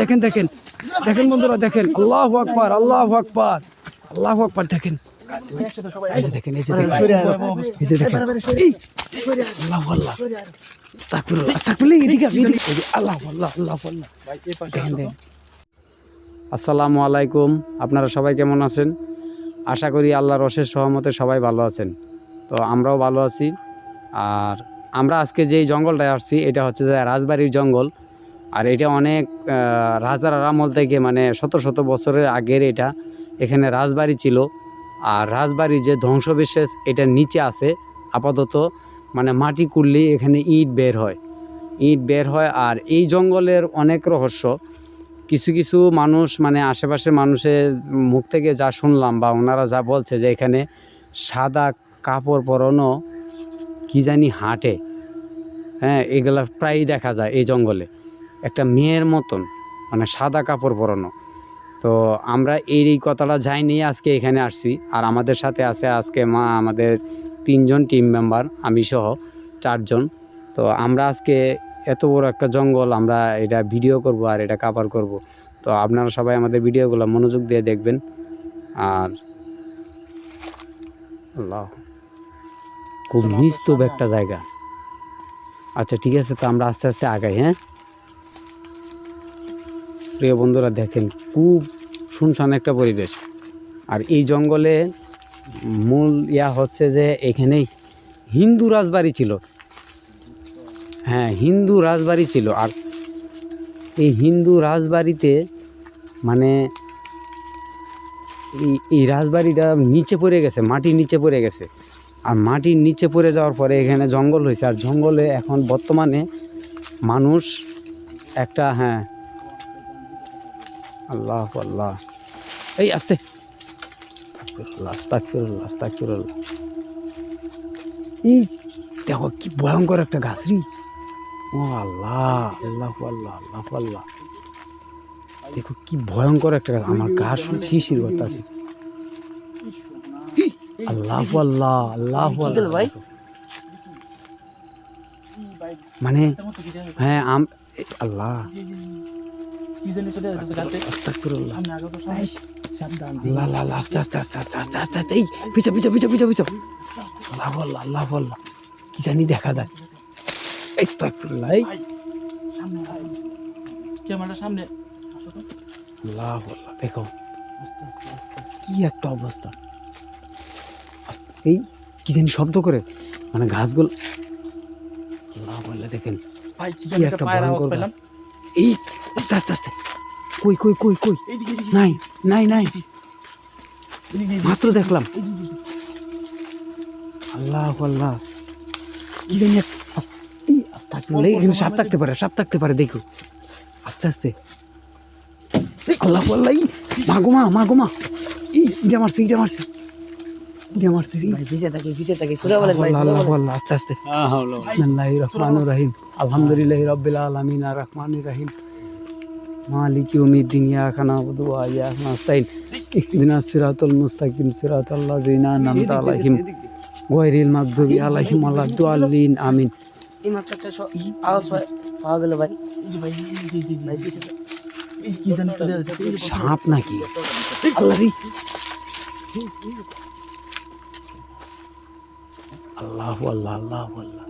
দেখেন দেখেন দেখেন বন্ধুরা, দেখেন। আল্লাহ আকবার আল্লাহ আকবার আল্লাহ আকবার, দেখেন। দেখেন দেখেন। যে দেখেন। আল্লাহ যে আল্লাহ আল্লাহ। দেখেন দেখেন। আসসালামু আলাইকুম। আপনারা সবাই কেমন আছেন? আশা করি আল্লাহর অশেষ সহমতে সবাই ভালো আছেন। তো আমরাও ভালো আছি। আর আমরা আজকে যেই জঙ্গলটায় আসছি, এটা হচ্ছে যে রাজবাড়ির জঙ্গল। আর এটা অনেক রাজার আমল থেকে মানে শত শত বছরের আগের এটা। এখানে রাজবাড়ি ছিল। আর রাজবাড়ির যে ধ্বংসবিশেষ এটা নিচে আছে। আপাতত মানে মাটি কুড়লেই এখানে ইট বের হয়। ইট বের হয় আর এই জঙ্গলের অনেক রহস্য। কিছু কিছু মানুষ মানে আশেপাশের মানুষের মুখ থেকে যা শুনলাম বা ওনারা যা বলছে যে এখানে সাদা কাপড় পরানো কি জানি হাঁটে। হ্যাঁ এগুলা প্রায়ই দেখা যায় এই জঙ্গলে। একটা মেয়ের মতন মানে সাদা কাপড় পরানো। তো আমরা এই এই কথাটা যাই নিয়ে আজকে এখানে আসছি। আর আমাদের সাথে আছে আজকে মা আমাদের তিনজন টিম মেম্বার আমি সহ চারজন। তো আমরা আজকে এত বড় একটা জঙ্গল আমরা এটা ভিডিও করব আর এটা কাভার করব। তো আপনারা সবাই আমাদের ভিডিওগুলো মনোযোগ দিয়ে দেখবেন। আর আল্লাহ খুব নিস্তব একটা জায়গা। আচ্ছা ঠিক আছে, তো আমরা আস্তে আস্তে আগাই হ্যাঁ? প্রিয় বন্ধুরা, দেখেন, খুব শুনশান একটা পরিবেশ। আর এই জঙ্গলে মূল ইয়া হচ্ছে যে, এখানেই হিন্দু রাজবাড়ি ছিল। হ্যাঁ হিন্দু রাজবাড়ি ছিল। আর এই হিন্দু রাজবাড়িতে মানে এই রাজবাড়িটা নিচে পড়ে গেছে, মাটির নিচে পড়ে গেছে। আর মাটির নিচে পড়ে যাওয়ার পরে এখানে জঙ্গল হয়েছে। আর জঙ্গলে এখন বর্তমানে মানুষ একটা হ্যাঁ। আল্লাহ আল্লাহ। এই আস্তে। আস্তাগফিরুল্লাহ, আস্তাগফিরুল্লাহ। এই দেখো কি ভয়ঙ্কর একটা গাছ রে। ও আল্লাহ আল্লাহ আল্লাহ আল্লাহ আল্লাহ। দেখো কি ভয়ঙ্কর একটা গাছ। আমার গা শুনে শিশির কথা আছে আল্লাহ আল্লাহ আল্লাহ আল্লাহ। ভাই? মানে হ্যাঁ আম আল্লাহ। কি জানি দেখা যাচ্ছে আস্তাগফিরুল্লাহ। সামনে আগে তো সামনে সাবধান। আল্লাহ আল্লাহ আল্লাহ, আস্তে আস্তে আস্তে আস্তে আস্তে আস্তে আস্তে এই পিছা পিছা পিছা পিছা পিছা আল্লাহ আল্লাহ আল্লাহ আল্লাহ। কি জানি দেখা যায়। আস্তাগফিরুল্লাহ এই। সামনে ক্যামেরাটা সামনে। আল্লাহ আল্লাহ দেখো। আস্তে আস্তে আস্তে। কি একটা অবস্থা। এই কি জানি শব্দ করে মানে ঘাসগুলো আল্লাহ বললে দেখেন কি একটা ভয়ঙ্কর পেলাম গাছ এই আস্তে আস্তে আস্তে। কই কই কই কই? নাই নাই নাই। মাত্র দেখলাম। আল্লাহ আল্লাহ। কি জানি এখানে সাপ থাকতে পারে সাপ থাকতে পারে দেখো। আস্তে আস্তে। আল্লাহ আল্লাহ মাগো মা মাগো মা। এই ইটা মারছে ইটা মারছে। ইটা মারছে। ভাই ভিজে থাকে ভিজে থাকে সোজা বলেন ভাই আল্লাহ, আল্লাহ, আস্তে আস্তে। বিসমিল্লাহির রহমানির রহিম। আলহামদুলিল্লাহি রাব্বিল আলামিন আর রহমানির রহিম। মালিক ইয়াউমিদ্দিন ইয়াকা নাবুদু ওয়া ইয়াকা নাস্তাইন ইহদিনাস সিরাতাল মুস্তাকিম সিরাতাল লাযিনা আনআমতা আলাইহিম গায়রিল মাগদুবি আলাইহিম ওয়ালাদ-দাল্লিন আমিন। এই মাত্র একটা আওয়াজ পাওয়া গেল ভাই। এই ভাই জি জি ভাই পিছে কি জানি তো দেখা যাচ্ছে এই যে সাপ নাকি? আল্লাহ আল্লাহ আল্লাহ আল্লাহ আল্লাহ।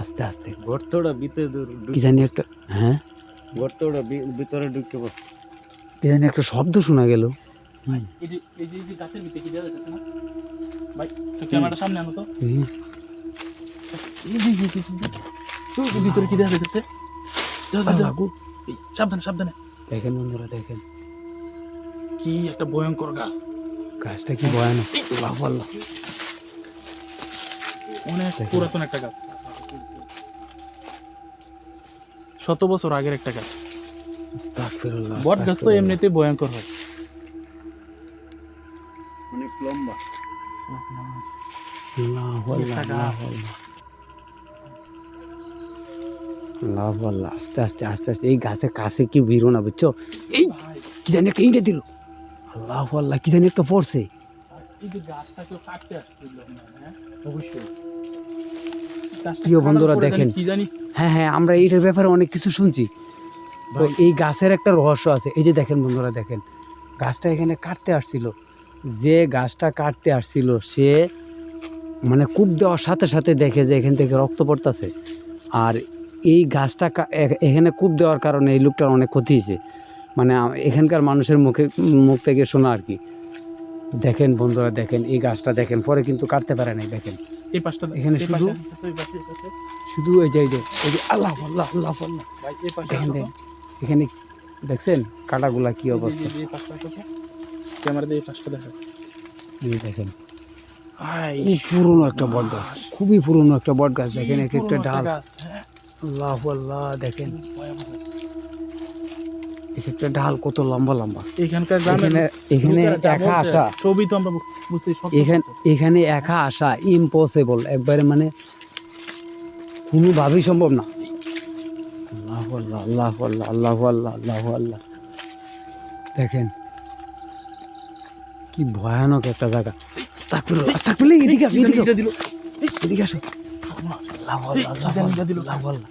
আস্তে আস্তে। গর্তটা ভিতরে কি জানি একটা হ্যাঁ? গর্তটা ভিতরে ঢুকে বসছে। কি জানি একটা শব্দ শোনা গেল। দেখেন বন্ধুরা দেখেন। কি একটা ভয়ঙ্কর গাছ। গাছটা কি ভয়ানক? আল্লাহ আল্লাহ। অনেক পুরাতন একটা গাছ। শত বছর আগের একটা গাছ। বট গাছ তো। এমনিতেই ভয়ঙ্কর হয়। অনেক লম্বা। আস্তে আস্তে আস্তে আস্তে। এই গাছের কাছে কি ভিড়ো না বুঝছ? এই কি জানি একটা ইঁটে দিল। আল্লাহ আল্লাহ কি জানি একটা পড়ছে। গাছটা কেউ কাটতে আসছিল হ্যাঁ? অবশ্যই। প্রিয় বন্ধুরা দেখেন। হ্যাঁ হ্যাঁ আমরা এইটার ব্যাপারে অনেক কিছু শুনছি। তো এই গাছের একটা রহস্য আছে। এই যে দেখেন বন্ধুরা দেখেন। গাছটা এখানে কাটতে আসছিল। যে গাছটা কাটতে আসছিল সে মানে কূপ দেওয়ার সাথে সাথে দেখে যে এখান থেকে রক্ত পড়তেছে। আর এই গাছটা এখানে কূপ দেওয়ার কারণে এই লোকটার অনেক ক্ষতি হয়েছে। মানে এখানকার মানুষের মুখে মুখ থেকে শোনা আর কি। দেখেন বন্ধুরা দেখেন এই গাছটা দেখেন পরে কিন্তু কাটতে পারে নাই দেখেন। এই পাশটা এখানে শুধু-। শুধু এই যে এই যে এই যে আল্লাহ আল্লাহ আল্লাহ দেখেন দেখেন এখানে দেখছেন কাটাগুলা কি অবস্থা। ক্যামেরা দিয়ে পাশটা দেখো। এই দেখেন। খুব পুরনো একটা বট গাছ খুবই পুরনো একটা বট গাছ দেখেন এক একটা ডাল। হ্যাঁ, আল্লাহ আল্লাহ দেখেন। কত লম্বা লম্বা? এখানকার এখানে একা আসা। ছবি তো আমরা বুঝতে এখানে এখানে একা আসা ইম্পসিবল একবারে মানে কোনোভাবেই সম্ভব না। আল্লাহ আল্লাহ আল্লাহ আল্লাহ আল্লাহ আল্লাহ আল্লাহ আল্লাহ। দেখেন কি ভয়ানক একটা জায়গা। এদিকে এদিকে এদিকে আসো। আল্লাহ আল্লাহ? আল্লাহ আল্লাহ।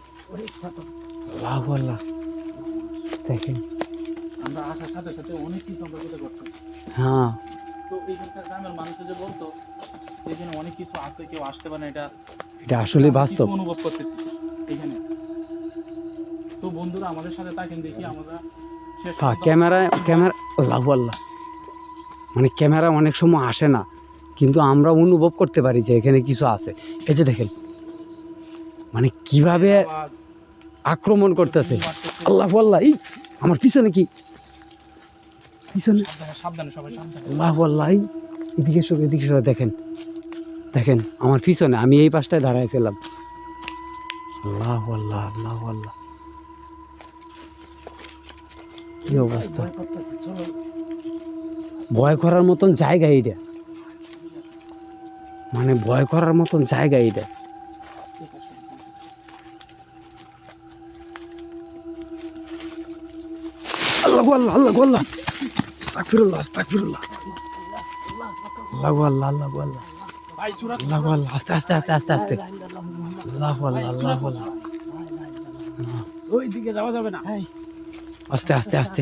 আল্লাহ। আল্লাহ দেখেন। আমরা আসার সাথে সাথে অনেক কিছু আমরা করতে পারতাম হ্যাঁ তো এইখানকার গ্রামের মানুষে যে বলতো এখানে অনেক কিছু আছে কেউ আসতে পারে এটা এটা আসলে বাস্তব। অনুভব করতেছি এখানে। তো বন্ধুরা আমাদের সাথে থাকেন দেখি আমরা হ্যাঁ ক্যামেরা ক্যামেরা আল্লাহ আল্লাহ। মানে ক্যামেরা অনেক সময় আসে না কিন্তু আমরা অনুভব করতে পারি যে এখানে কিছু আছে। এই যে দেখেন মানে কীভাবে আক্রমণ করতেছে। আল্লাহ আল্লাহ, এই, আমার পিছনে কি? পিছনে? আল্লাহ আল্লাহ এদিকে এসো এদিকে এসো, দেখেন। দেখেন, আমার পিছনে, আমি এই পাশটায় দাঁড়াইছিলাম আল্লাহ আল্লাহ আল্লাহ আল্লাহ। কি অবস্থা? ভয় করার মতন জায়গা এইটা। মানে ভয় করার মতন জায়গা এইটা। আল্লাহ আল্লাহ আস্তাগফিরুল্লাহ আস্তাগফিরুল্লাহ। আল্লাহ আল্লাহ আল্লাহ আল্লাহ। ভাই সুরাত আল্লাহ আল্লাহ আস্তে আস্তে আস্তে আস্তে আস্তে। আল্লাহ আল্লাহ আল্লাহ আল্লাহ। ওই দিকে যাওয়া যাবে না। আস্তে আস্তে আস্তে।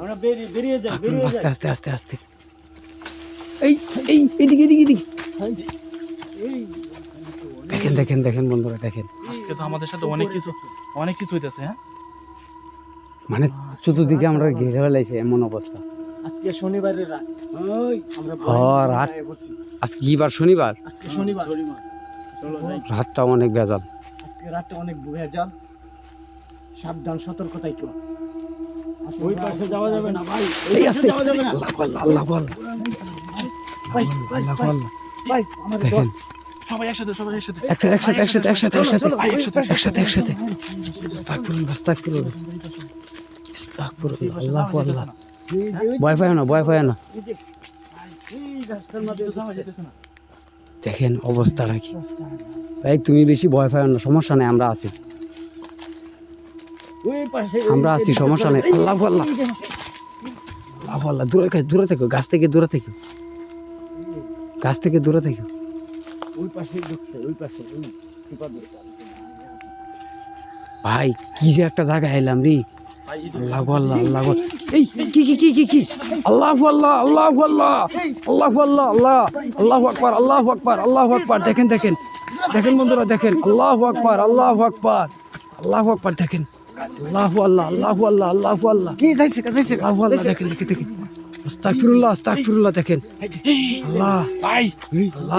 আমরা বেরিয়ে বেরিয়ে যাই বেরিয়ে আস্তে আস্তে আস্তে আস্তে। এই এই এদিকে এদিকে এদিকে। দেখেন দেখেন দেখেন বন্ধুরা দেখেন। আজকে তো আমাদের সাথে অনেক কিছু অনেক কিছু হইতেছে হ্যাঁ? মানে চতুর্দিকে আমরা ঘিরে ফেলাইছি এমন অবস্থা। আজকে শনিবারের রাত। ওই আমরা ও রাত। আজকে কি বার শনিবার? আজকে শনিবার। রাতটা অনেক বেজাল আজকে রাতটা অনেক ভেজাল। সাবধান সতর্কতাই কেউ ওই পাশে যাওয়া যাবে না ভাই। এই আস্তে। আল্লাহ আল্লাহ আল্লাহ আল্লাহ ভাই ভাই আল্লাহ ভাই, ভাই আমাদের দেখেন। সবাই একসাথে সবাই একসাথে। একসাথে একসাথে একসাথে একসাথে একসাথে একসাথে, একসাথে একসাথে আস্তাগফিরুল্লাহ আস্তাগফিরুল্লাহ আস্তাগফিরুল্লাহ আল্লাহু আল্লাহ ভয় পায় না ভয় পায় না। দেখেন অবস্থাটা কি। ভাই তুমি বেশি ভয় পায় না সমস্যা নেই আমরা আছি। আমরা আছি সমস্যা নেই। আল্লাহ আল্লাহ আল্লাহ আল্লাহ দূরে দূরে থেকো গাছ থেকে দূরে থেকো। গাছ থেকে দূরে থেকো। ওই পাশে ওই পাশে ওই চিপা দিয়ে। ভাই কি যে একটা জায়গায় এলাম রে। আল্লাহু আল্লাহ আল্লাহু এই কি কি কি কি কি? আল্লাহু আল্লাহ আল্লাহু আল্লাহ আল্লাহু আল্লাহ আল্লাহ আল্লাহু আকবার আল্লাহু আকবার আল্লাহু আকবার। দেখেন দেখেন দেখেন বন্ধুরা দেখেন। আল্লাহু আকবার আল্লাহু আকবার আল্লাহু আকবার দেখেন। আল্লাহু আল্লাহ আল্লাহু আল্লাহ আল্লাহু আল্লাহ। কি যাইছে যাইছে আল্লাহু আল্লাহ দেখেন দেখেন দেখেন। আস্তাগফিরুল্লাহ আস্তাগফিরুল্লাহ দেখেন। আল্লাহ ভাই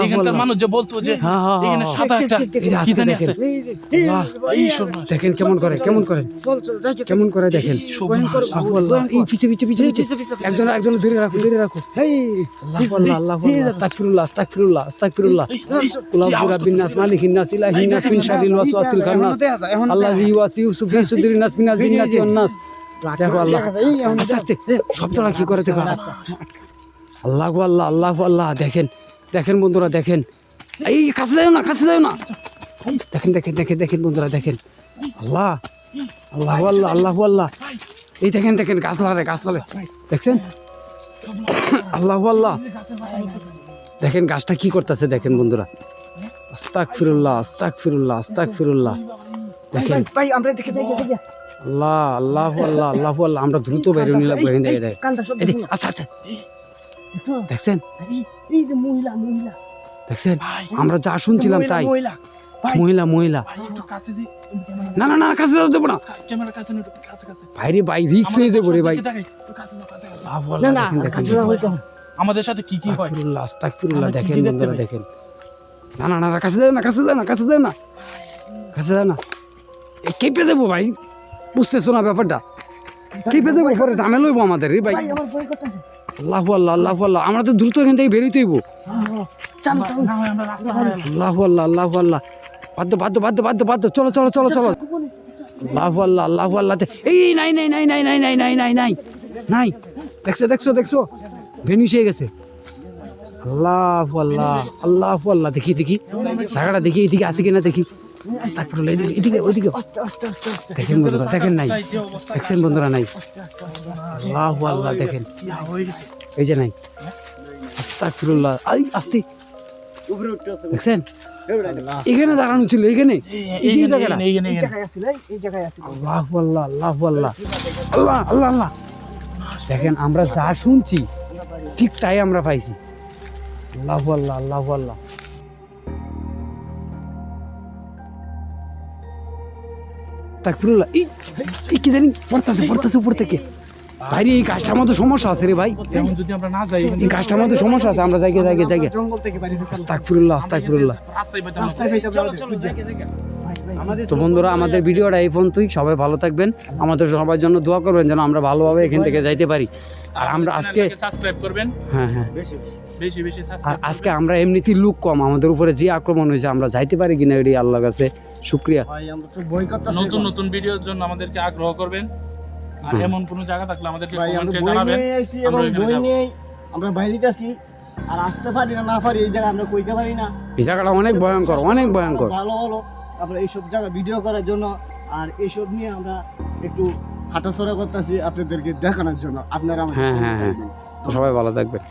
এখানকার মানুষ যে বলতো যে হ্যাঁ, হ্যাঁ, এখানে হ্যাঁ, সাদা একটা কি জানি আছে? আল্লাহ দেখেন কেমন করে কেমন করেন কেমন করে দেখেন। সর্বনাশ। আল্লাহ এই পিছে পিছে পিছে পিছে একজন একজন ধরে রাখো ধরে রাখো। আল্লাহু আল্লাহ আল্লাহ আস্তাগফিরুল্লাহ আস্তাগফিরুল্লাহ আস্তাগফিরুল্লাহ। কুলাব পুরা বিন্নাস মালিকিন নাস ইলাহিন নাস মিন শারিল ওয়াসওয়াসিল খান্নাস আল্লাযী ইউওয়াসিউ ফি সুদুরিন নাস মিনাল জিন্নাতি ওয়ান নাস। দেখো আল্লাহ। আস্তে আস্তে শব্দটা কি করে দেখো? আল্লাহু আল্লাহ আল্লাহু আল্লাহ দেখেন দেখেন বন্ধুরা দেখেন। এই কাছে যাও না কাছে যাও না। দেখেন দেখেন দেখেন দেখেন বন্ধুরা দেখেন। আল্লাহ আল্লাহ আল্লাহ আল্লাহ আল্লাহ। এই দেখেন দেখেন গাছ লাগালে গাছ লাগালে দেখছেন? আল্লাহ আল্লাহ। দেখেন গাছটা কি করতেছে দেখেন বন্ধুরা। আস্তাক ফিরুল্লাহ আস্তাক ফিরুল্লাহ আস্তাক ফিরুল্লাহ দেখেন। আমরা আমরা দ্রুত বেরিয়ে নিলাম আচ্ছা আচ্ছা দেখছেন? দেখছেন? আমরা যা শুনছিলাম তাই। মহিলা মহিলা না না না কাছে যাব না। ভাই রে ভাই রিক্স হয়ে যাব রে ভাই। আমাদের সাথে কি কি হয়? আস্তাকফিরুল্লাহ দেখেন বন্ধুরা দেখেন। না না না কাছে যাবে না কাছে যাবে না কাছে যাবে না কাছে যাবে না। কেঁপে দেবো ভাই? বুঝতেছো না ব্যাপারটা? কেঁপে দেবো? পরে দামে লইবো আমাদের রে ভাই। আল্লাহ আল্লাহ আল্লাহ আল্লাহ। আমরা তো দ্রুত এখান থেকে বেরোইতে হইব। চালু চালু। না ভাই আমরা রাস্তা পার হলাম। আল্লাহ আল্লাহ আল্লাহ আল্লাহ। বাদ্য বাদ্য বাদ্য বাদ্য বাদ্য চলো চলো চলো চলো। আল্লাহ আল্লাহ আল্লাহ আল্লাহ। এই নাই নাই নাই নাই নাই নাই নাই নাই নাই নাই। দেখছ দেখছ দেখছ? ভেনিশ হয়ে গেছে। আল্লাহ আল্লাহ আল্লাহ আল্লাহ। দেখি দেখি। জায়গাটা দেখি এদিকে আছে কিনা দেখি। আস্তাগফিরুল্লাহ, এদিকে এদিকে ওইদিকে। আস্তে আস্তে আস্তে আস্তে দেখেন বন্ধুরা দেখেন নাই। তাই যে অবস্থা দেখছেন বন্ধুরা নাই? আল্লাহ আল্লাহ দেখেন। এই যে নাই। আস্তাগফিরুল্লাহ। আই আস্তে। উপরে উঠতে আছে দেখছেন? এখানে দাঁড়ানো ছিল এখানে? এই যে জায়গাটা। আল্লাহ। আল্লাহ আল্লাহ আল্লাহ। দেখেন আমরা যা শুনছি ঠিক তাই আমরা পাইছি। আল্লাহ আল্লাহ আল্লাহ আল্লাহ। তাকফিরুল্লাহ এই এই কি জানি পড়তেছে পড়তেছে উপর থেকে। ভাইরে এই গাছটার মধ্যে সমস্যা আছে রে ভাই। যদি আমরা না যাই এই গাছটার মধ্যে সমস্যা আছে আমরা জায়গায় জায়গায় জায়গায় জঙ্গল থেকে? ভাই, ভাই, তো বন্ধুরা আমাদের ভিডিওটা এই পর্যন্তই। সবাই ভালো থাকবেন। আমাদের সবার জন্য দোয়া করবেন যেন আমরা ভালোভাবে এখান থেকে যাইতে পারি। আর আমরা আজকে সাবস্ক্রাইব করবেন। হ্যাঁ হ্যাঁ। বেশি বেশি। বেশি বেশি আর আজকে আমরা এমনিতেই লুক কম। আমাদের উপরে যে আক্রমণ হয়েছে আমরা যাইতে পারি কিনা এটি আল্লাহর কাছে শুক্রিয়া। ভাই আমরা তো বই করতেছি নতুন নতুন ভিডিওর জন্য আমাদেরকে আগ্রহ করবেন। আর এমন কোনো জায়গা থাকলে আমাদেরকে কমেন্টে জানাবেন। আমরা বই নিয়ে আমরা বাইরে আছি। আর আসতে পারি না না পারি এই জায়গা আমরা কইতে পারি না। এই জায়গাটা অনেক ভয়ঙ্কর অনেক ভয়ঙ্কর। ভালো হলো। আমরা এইসব জায়গা ভিডিও করার জন্য। আর এইসব নিয়ে আমরা একটু হাঁটাচড়া করতেছি আপনাদেরকে দেখানোর জন্য। আপনারা আমাদের হ্যাঁ, হ্যাঁ, হ্যাঁ। সবাই ভালো থাকবেন।